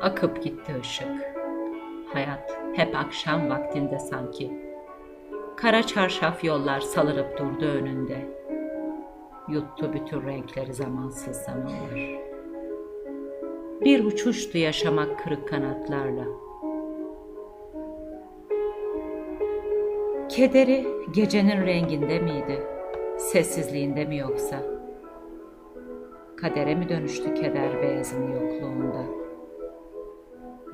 Akıp gitti ışık. Hayat hep akşam vaktinde sanki. Kara çarşaf yollar salırıp durdu önünde. Yuttu bütün renkleri zamansız zamanlar. Bir uçuştu yaşamak kırık kanatlarla. Kederi gecenin renginde miydi? Sessizliğinde mi yoksa? Kadere mi dönüştü keder beyazın yokluğunda?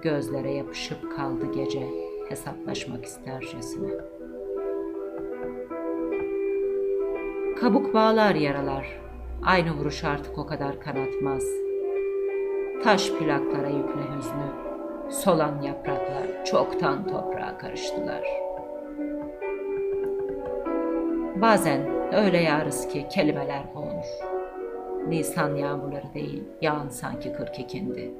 Gözlere yapışıp kaldı gece hesaplaşmak istercesine. Kabuk bağlar yaralar, aynı vuruş artık o kadar kanatmaz. Taş plaklara yüklü hüznü, solan yapraklar çoktan toprağa karıştılar. Bazen öyle yağarız ki kelimeler boğulur. Nisan yağmurları değil, yağan sanki kırk ikindi.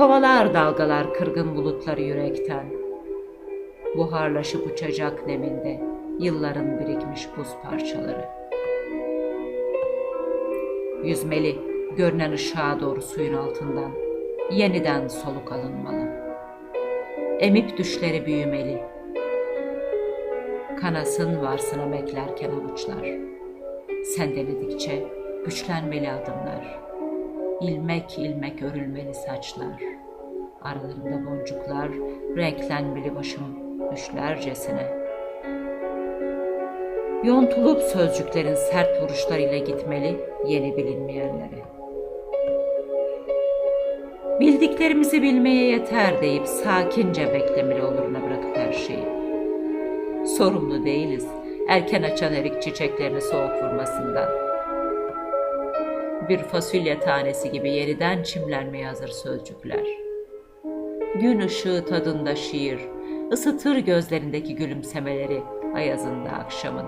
Kovalar dalgalar kırgın bulutları yürekten. Buharlaşıp uçacak neminde yılların birikmiş buz parçaları. Yüzmeli, görünen ışığa doğru suyun altından yeniden soluk alınmalı. Emip düşleri büyümeli. Kanasın varsına meklerken avuçlar. Sendeledikçe güçlenmeli adımlar. İlmek ilmek örülmeli saçlar. Aralarında boncuklar renklenmeli başım düşlercesine. Yontulup sözcüklerin sert vuruşlarıyla gitmeli yeni bilinmeyenlere. Bildiklerimizi bilmeye yeter deyip sakince beklemeli oluruna bırakıp her şeyi. Sorumlu değiliz erken açan erik çiçeklerini soğuk vurmasından. Bir fasulye tanesi gibi yeniden çimlenmeye hazır sözcükler. Gün ışığı tadında şiir, ısıtır gözlerindeki gülümsemeleri ayazında akşamın.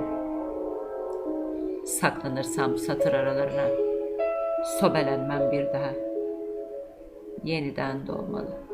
Saklanırsam satır aralarına, sobelenmem bir daha. Yeniden doğmalı.''